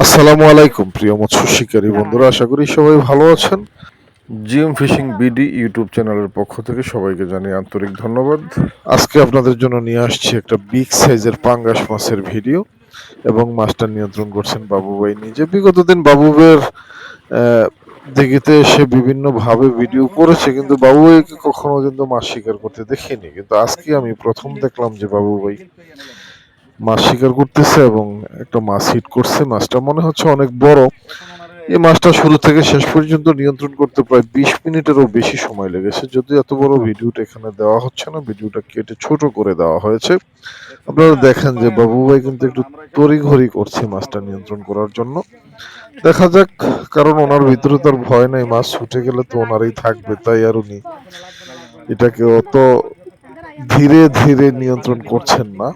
আসসালামু আলাইকুম প্রিয় মৎস্য শিকারী বন্ধুরা আশা করি সবাই ভালো আছেন। জিএম ফিশিং বিডি ইউটিউব চ্যানেলের পক্ষ থেকে সবাইকে জানিয়ে আন্তরিক ধন্যবাদ। আজকে আপনাদের জন্য নিয়ে আসছি একটা বিগ সাইজের পাঙ্গাস মাছের ভিডিও এবং মাছটা নিয়ন্ত্রণ করছেন বাবু ভাই নিজে। বিগত দিন বাবু ভাইয়ের আহ, দিঘিতে এসে বিভিন্ন ভাবে ভিডিও করেছে, কিন্তু বাবু ভাইকে কখনো কিন্তু মাছ শিকার করতে দেখিনি। কিন্তু আজকে আমি প্রথম দেখলাম যে বাবু ভাই মাছ শিকার করতেছে এবং একটা মাছ হিট করছে। মাছটা মনে হচ্ছে অনেক বড়। এই মাছটা শুরু থেকে শেষ পর্যন্ত নিয়ন্ত্রণ করতে প্রায় বিশ মিনিটেরও বেশি সময় লেগেছে। যদি এত বড় ভিডিওটা এখানে দেওয়া হচ্ছে না ভিডিওটা কেটে ছোট করে দেওয়া হয়েছে। আপনারা দেখেন যে বাবু ভাই কিন্তু একটু তড়িঘড়ি করছে মাছটা নিয়ন্ত্রণ করার জন্য। দেখা যাক, কারণ ওনার ভিতরে তার ভয় নাই, মাছ ছুটে গেলে তো ওনারই থাকবে, তাই আর উনি এটাকে অত ধীরে ধীরে নিয়ন্ত্রণ করছেন না।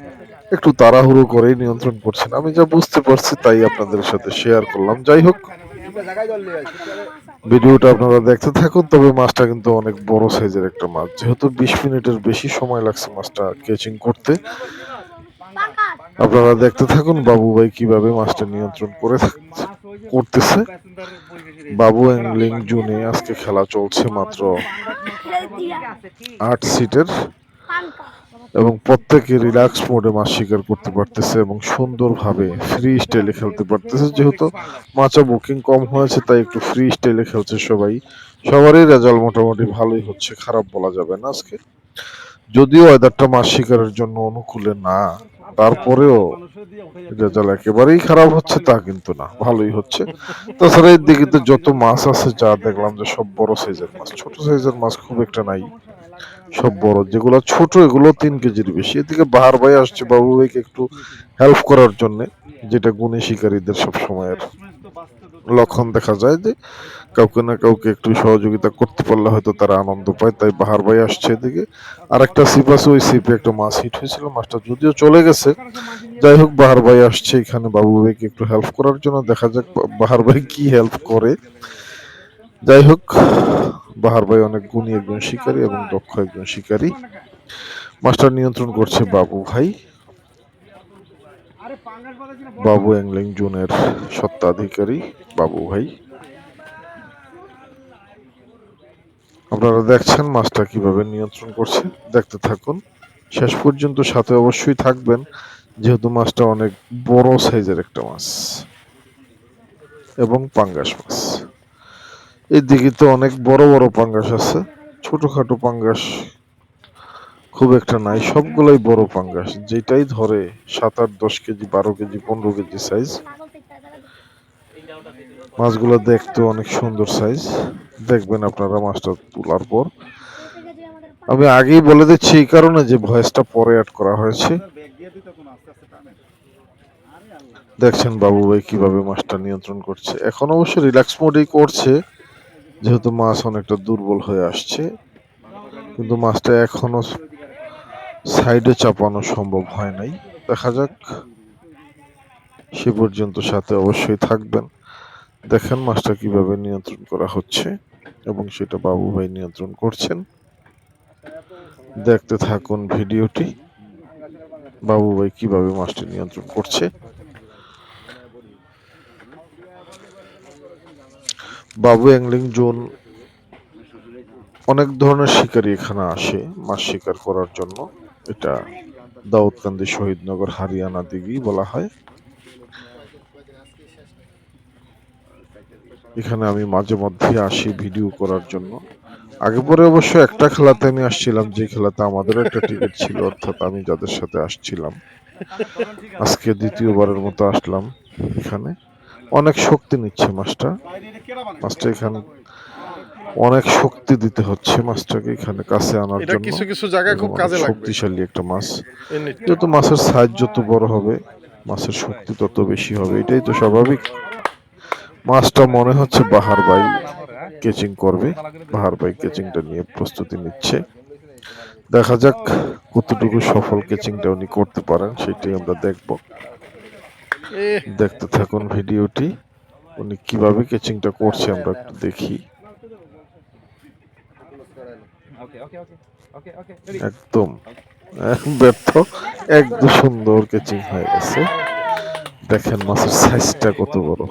একটু তাড়াহুড়ো করেই নিয়ন্ত্রণ করছেন। আমি যা বুঝতে পারছি তাই আপনাদের সাথে শেয়ার করলাম। যাই হোক, ভিডিওটা আপনারা দেখতে থাকুন, তবে মাছটা কিন্তু অনেক বড় সাইজের একটা মাছ। যেহেতু বিশ মিনিটের বেশি সময় লাগছে মাছটা কেচিং করতে আপনারা দেখতে থাকুন, বাবু ভাই কীভাবে মাছটা নিয়ন্ত্রণ করে করতেছে। বাবু অ্যাংলিং জুনে আজকে খেলা চলছে মাত্র আট সিটের এবং প্রত্যেকে রিল্যাক্স মোডে মাছ শিকার করতে পারতেছে এবং সুন্দরভাবে ফ্রি স্টাইলে খেলতে পারতেছে। যেহেতু মাছা বুকিং কম হয়েছে, তাই একটু ফ্রি স্টাইলে খেলছে সবাই। সবারই রেজাল্ট মোটামুটি ভালোই হচ্ছে, খারাপ বলা যাবে না আজকে। যদিও ওয়েদারটা মাছ শিকারের জন্য অনুকূলে না। তারপরেও রেজাল্ট একেবারেই খারাপ হচ্ছে তা কিন্তু না, ভালোই হচ্ছে। তাছাড়া এর দিকে তো যত মাছ আছে, যা দেখলাম যে সব বড় সাইজের মাছ, ছোট সাইজের মাছ খুব একটা নাই। সব বড়, যেগুলো ছোট, এগুলো তিন কেজির বেশি। এদিকে বাহার ভাই আসছে বাবু ভাইকে একটু হেল্প করার জন্য, যেটা গুণী শিকারীদের সব সময়ের লক্ষণ দেখা যায় যে কাউকে না কাউকে একটু সহযোগিতা করতে পারলে হয়তো তারা আনন্দ পায়, তাই বাহার ভাই আসছে এদিকে। আর একটা সিপ আছে, ওই সিপে একটা মাছ হিট হয়েছিল, মাছটা যদিও চলে গেছে। যাই হোক, বাহার ভাই আসছে এখানে, বাবু ভাইকে একটু হেল্প করার জন্য। দেখা যাক বাহার ভাই কি হেল্প করে। যাই হোক, বাহার ভাই অনেক গুণী একজন শিকারী এবং দক্ষ একজন শিকারী। মাস্টার নিয়ন্ত্রণ করছে বাবু ভাই। বাবু অ্যাংলিং জোনের সত্ত্বাধিকারী বাবু ভাই। আপনারা দেখছেন মাছটা কীভাবে নিয়ন্ত্রণ করছে, দেখতে থাকুন। শেষ পর্যন্ত সাথে অবশ্যই থাকবেন, যেহেতু মাছটা অনেক বড় সাইজের একটা মাছ এবং পাঙ্গাস মাছ। এই দিকে তো অনেক বড় বড় পাঙ্গাস আছে, ছোটখাটো পাঙ্গাস খুব একটা নাই, সবগুলাই বড় পাঙ্গাস যেটাই ধরে সাত আট, দশ কেজি, বারো কেজি, পনেরো কেজি সাইজ মাছগুলো দেখতে অনেক সুন্দর সাইজ দেখবেন আপনারা মাছটা তোলার পর। আমি আগেই বলে দিচ্ছি এই কারণে যে ভয়েসটা পরে অ্যাড করা হয়েছে। দেখছেন বাবু ভাই কীভাবে মাছটা নিয়ন্ত্রণ করছে। এখন অবশ্য রিল্যাক্স মোডেই করছে, যেহেতু মাছ অনেকটা দুর্বল হয়ে আসছে। কিন্তু মাছটা এখনও সাইডে চাপানো সম্ভব হয় নাই। দেখা যাক। সে পর্যন্ত সাথে অবশ্যই থাকবেন। দেখেন মাছটা কীভাবে নিয়ন্ত্রণ করা হচ্ছে এবং সেটা বাবু ভাই নিয়ন্ত্রণ করছেন। দেখতে থাকুন ভিডিওটি। বাবু ভাই কীভাবে মাছটি নিয়ন্ত্রণ করছে। বাবু অ্যাংলিং জোন অনেক ধরনের শিকারী এখানে আসে মাছ শিকার করার জন্য। এটা দাউদকান্দি শহীদনগর, হারিয়ানা দিঘি বলা হয়। এখানে আমি মাঝে মধ্যে আসি ভিডিও করার জন্য। আগে পরে অবশ্য একটা খেলাতে আমি আসছিলাম, যে খেলাতে আমাদেরও একটা টিকিট ছিল, অর্থাৎ আমি যাদের সাথে আসছিলাম। আজকে দ্বিতীয়বারের মতো আসলাম এখানে। অনেক শক্তি নিচ্ছে মাছটা। মাছটা এখানে অনেক শক্তি দিতে হচ্ছে মাছটাকে এখানে কাছে আনার এটা জন্য। কিছু কিছু জায়গায় খুব কাজে লাগবে। শক্তিশালী একটা মাছ। যত মাছের সাইজ যত বড় হবে মাছের শক্তি তত বেশি হবে এটাই তো স্বাভাবিক। মাছটা মনে হচ্ছে বাহার বাই কেচিং করবে বাহার বাই কেচিংটা নিয়ে প্রস্তুতি নিচ্ছে। দেখা যাক কতটুকু সফল কেচিংটা উনি করতে পারেন সেটাই আমরা দেখব। দেখতে থাকুন ভিডিওটি উনি কীভাবে কেচিংটা করছে আমরা একটু দেখি। একদম। ব্যর্থ। একদম সুন্দর কেচিং হয়ে গেছে। দেখেন মাছের সাইজটা কত বড়।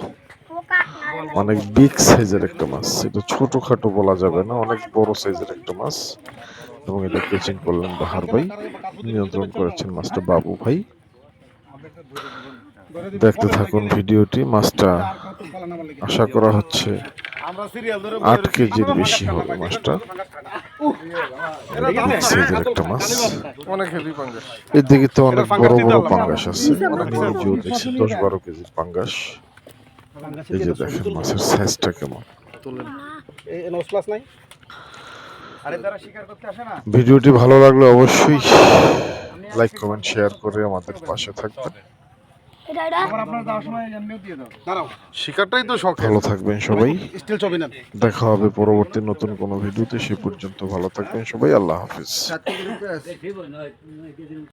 অনেক বিগ সাইজের একটা মাছ। এটা ছোটখাটো বলা যাবে না। অনেক বড় সাইজের একটা মাছ। এবং এটা কেচিং করলেন বাহার ভাই। নিয়ন্ত্রণ করেছেন মাছটা বাবু ভাই। দেখতে থাকুন ভিডিওটি। মাছটা আশা করা হচ্ছে আট কেজির বেশি হবে মাছটা। একটা মাছ। অনেক হেভি এদিকে তো অনেক বড় বড় পাঙ্গাস আছে। দেখছি। দশ বারো কেজির পাঙ্গাস। এই যে দেখেন মাছের সাইজটা কেমন। ভিডিওটি ভালো লাগলে অবশ্যই লাইক কমেন্ট শেয়ার করে আমাদের পাশে থাকবেন। শিকারটাই তো শখ ভালো থাকবেন সবাই। স্টিল ছবি নেন। দেখা হবে পরবর্তী নতুন কোনো ভিডিওতে। সে পর্যন্ত ভালো থাকবেন সবাই। আল্লাহ হাফিজ।